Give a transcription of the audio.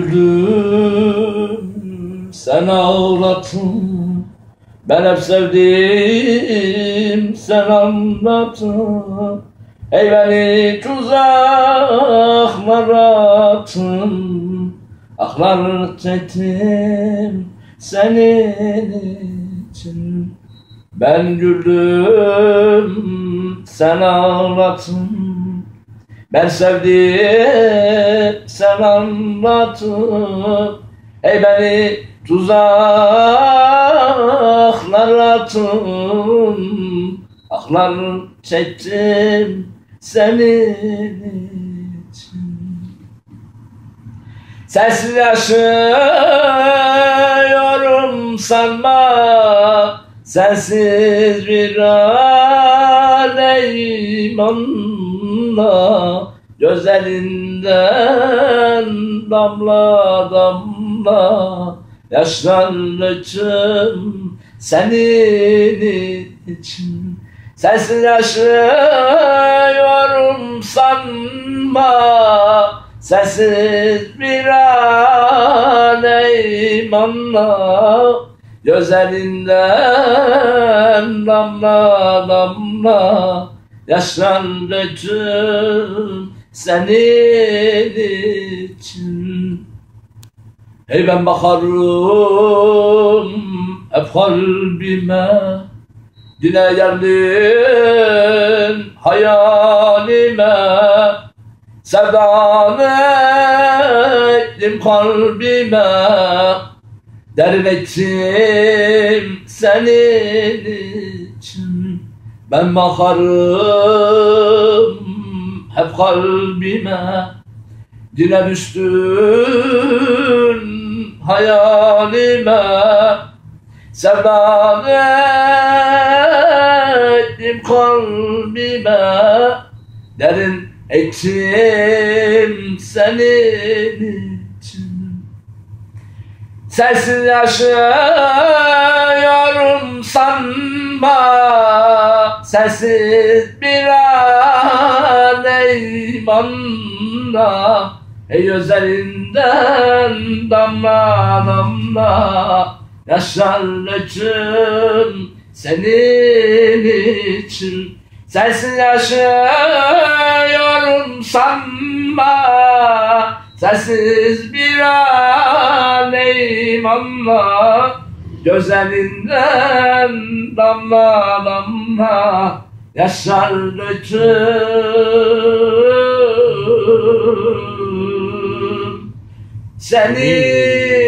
Güldüm, sen ağlattın Ben hep sevdim, sen anlattın Ey beni tuzaklara attın Ahlar çektim senin için. Ben güldüm, sen ağlattın ben sevdim sen anlatın Ey beni tuzaklar atın Ahlar çektim senin için. Sensiz yaşıyorum sanma. Sensiz bir aleyim anla Gözlerinden damla damla. Yaşlar döküm senin için Sensiz yaşıyorum sanma. Sensiz bir aleyim anla Gözlerinden damla damla Yaşlar döküm senin için. Hey ben bakarım hep kalbime. Yine geldin hayalime. Sevdanı ettim kalbime. Derin ettim senin için Ben bakarım hep kalbime Dile düştün hayalime. Sevdanı ettim kalbime Derin ettim senin için. Sensiz yaşıyorum sanma Sensiz bir aleyim anla Ey gözlerinden damla damla. Yaşlar döküm senin için. Sensiz yaşıyorum sanma Sensiz bir aleyim anla Gözlerinden damla damla Yaşlar döküm Senin için